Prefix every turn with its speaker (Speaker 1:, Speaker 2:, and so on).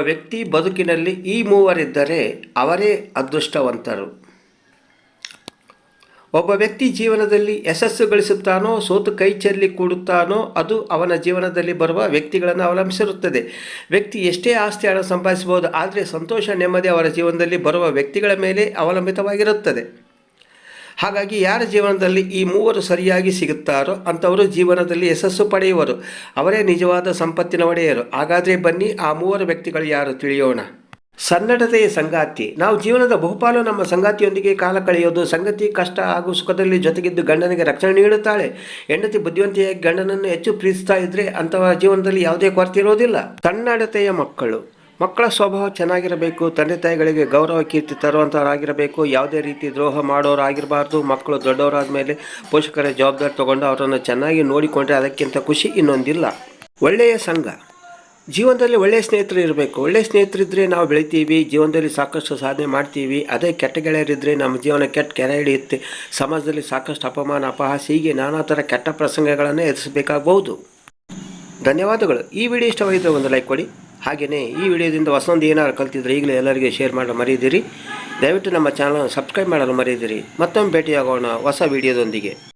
Speaker 1: ವ್ಯಕ್ತಿ ಬದುಕಿನಲ್ಲಿ ಈ ಮೂವರಿದ್ದರೆ ಅವರೇ ಅದೃಷ್ಟವಂತರು. ಒಬ್ಬ ವ್ಯಕ್ತಿ ಜೀವನದಲ್ಲಿ ಯಶಸ್ಸು ಗಳಿಸುತ್ತಾನೋ, ಸೋತು ಕೈ ಚೆಲ್ಲಿ ಕೂಡುತ್ತಾನೋ, ಅದು ಅವನ ಜೀವನದಲ್ಲಿ ಬರುವ ವ್ಯಕ್ತಿಗಳನ್ನು ಅವಲಂಬಿಸಿರುತ್ತದೆ. ವ್ಯಕ್ತಿ ಎಷ್ಟೇ ಆಸ್ತಿ ಹಣ ಸಂಪಾದಿಸಬಹುದು, ಆದರೆ ಸಂತೋಷ ನೆಮ್ಮದಿ ಅವರ ಜೀವನದಲ್ಲಿ ಬರುವ ವ್ಯಕ್ತಿಗಳ ಮೇಲೆ ಅವಲಂಬಿತವಾಗಿರುತ್ತದೆ. ಹಾಗಾಗಿ ಯಾರ ಜೀವನದಲ್ಲಿ ಈ ಮೂವರು ಸರಿಯಾಗಿ ಸಿಗುತ್ತಾರೋ ಅಂಥವರು ಜೀವನದಲ್ಲಿ ಯಶಸ್ಸು ಪಡೆಯುವರು. ಅವರೇ ನಿಜವಾದ ಸಂಪತ್ತಿನ ಒಡೆಯರು. ಹಾಗಾದರೆ ಬನ್ನಿ ಆ ಮೂವರು ವ್ಯಕ್ತಿಗಳು ಯಾರು ತಿಳಿಯೋಣ. ಸನ್ನಡತೆಯ ಸಂಗಾತಿ. ನಾವು ಜೀವನದ ಬಹುಪಾಲು ನಮ್ಮ ಸಂಗಾತಿಯೊಂದಿಗೆ ಕಾಲ ಕಳೆಯೋದು ಸಂಗತಿ ಕಷ್ಟ ಹಾಗೂ ಸುಖದಲ್ಲಿ ಜೊತೆಗಿದ್ದು ಗಂಡನಿಗೆ ರಕ್ಷಣೆ ನೀಡುತ್ತಾಳೆ. ಹೆಂಡತಿ ಬುದ್ಧಿವಂತಿಯಾಗಿ ಗಂಡನನ್ನು ಹೆಚ್ಚು ಪ್ರೀತಿಸ್ತಾ ಇದ್ದರೆ ಅಂಥವರ ಜೀವನದಲ್ಲಿ ಯಾವುದೇ ಕೊರತೆ ಇರೋದಿಲ್ಲ ಸನ್ನಡತೆಯ ಮಕ್ಕಳು. ಮಕ್ಕಳ ಸ್ವಭಾವ ಚೆನ್ನಾಗಿರಬೇಕು, ತಂದೆ ತಾಯಿಗಳಿಗೆ ಗೌರವ, ಕೀರ್ತಿ ತರುವಂಥವರಾಗಿರಬೇಕು ಯಾವುದೇ ರೀತಿ ದ್ರೋಹ ಮಾಡೋರಾಗಿರಬಾರ್ದು, ಮಕ್ಕಳು ದೊಡ್ಡವರಾದ ಮೇಲೆ ಪೋಷಕರ ಜವಾಬ್ದಾರಿ ತಗೊಂಡು ಅವರನ್ನು ಚೆನ್ನಾಗಿ ನೋಡಿಕೊಂಡ್ರೆ ಅದಕ್ಕಿಂತ ಖುಷಿ ಇನ್ನೊಂದಿಲ್ಲ. ಒಳ್ಳೆಯ ಸಂಘ. ಜೀವನದಲ್ಲಿ ಒಳ್ಳೆಯ ಸ್ನೇಹಿತರು ಇರಬೇಕು. ಒಳ್ಳೆಯ ಸ್ನೇಹಿತರಿದ್ದರೆ ನಾವು ಬೆಳಿತೀವಿ, ಜೀವನದಲ್ಲಿ ಸಾಕಷ್ಟು ಸಾಧನೆ ಮಾಡ್ತೀವಿ. ಅದೇ ಕೆಟ್ಟ ಗೆಳೆಯರಿದ್ದರೆ ನಮ್ಮ ಜೀವನ ಕೆಟ್ಟ ಕೆರೆ ಹಿಡಿಯುತ್ತೆ. ಸಮಾಜದಲ್ಲಿ ಸಾಕಷ್ಟು ಅಪಮಾನ, ಅಪಹಾಸ, ಹೀಗೆ ನಾನಾ ಥರ ಕೆಟ್ಟ ಪ್ರಸಂಗಗಳನ್ನು ಎದುರಿಸಬೇಕಾಗಬಹುದು. ಧನ್ಯವಾದಗಳು. ಈ ವಿಡಿಯೋ ಇಷ್ಟವಾಗಿದ್ದರೆ ಒಂದು ಲೈಕ್ ಕೊಡಿ. ಹಾಗೆಯೇ ಈ ವಿಡಿಯೋದಿಂದ ಹೊಸೊಂದು ಏನಾದ್ರು ಕಲ್ತಿದ್ರೆ ಈಗಲೇ ಎಲ್ಲರಿಗೆ ಶೇರ್ ಮಾಡಲು ಮರೆಯದಿರಿ. ದಯವಿಟ್ಟು ನಮ್ಮ ಚಾನಲ್ ಸಬ್ಸ್ಕ್ರೈಬ್ ಮಾಡಲು ಮರೆಯದಿರಿ. ಮತ್ತೊಮ್ಮೆ ಭೇಟಿಯಾಗೋಣ ಹೊಸ ವಿಡಿಯೋದೊಂದಿಗೆ.